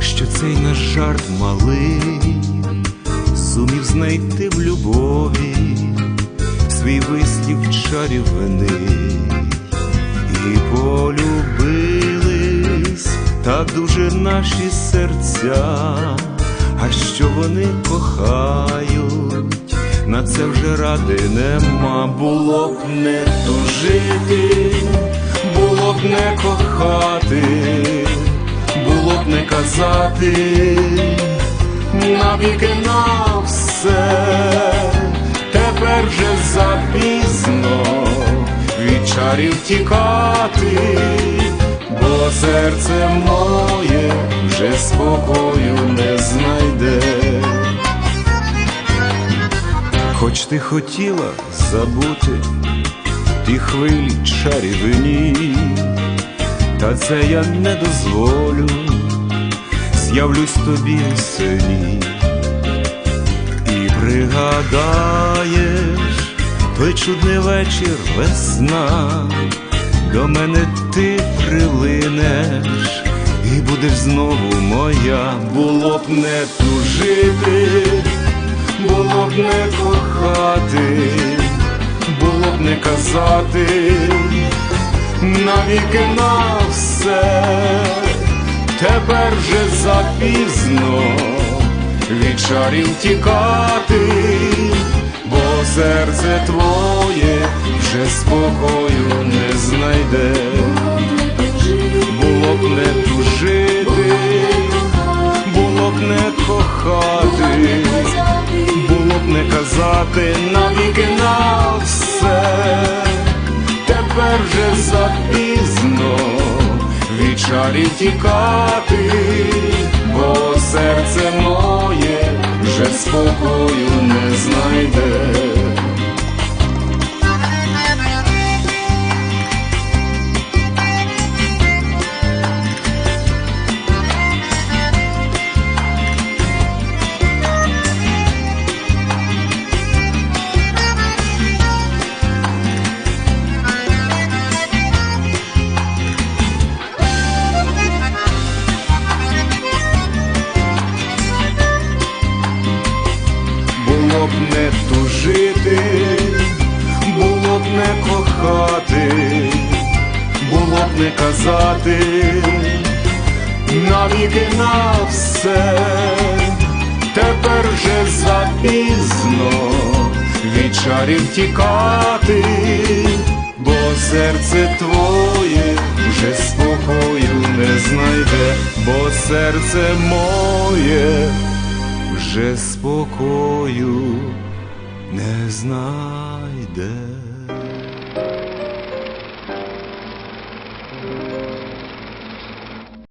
що цей наш жарт малий, зумів знайти в любові свій вислів чарівний, і полюбились так дуже наші серця, а що вони кохають, на це вже ради нема, було б не тужити, було б не кохати, не казати, навіки на все, тепер вже запізно від чарів тікати, бо серце моє вже спокою не знайде. Хоч ти хотіла забути ті хвилі чарівні, та це я не дозволю, з'явлюсь тобі у сині. І пригадаєш той чудний вечір весна, до мене ти прилинеш, і будеш знову моя, було б не тужити було б не кохати, було б не казати, навіки на все, тепер вже запізно від чарів тікати, бо серце твоє вже спокою не знайде, було б не тужити, було б не кохати було б не казати навіки на все, тепер вже запізно від чарів тікати, бо серце моє вже спокою не знайде. Б не кохати, було б не казати, навіки на все, тепер вже запізно від чарів тікати, бо серце твоє вже спокою не знайде, бо серце моє вже спокою не знайде.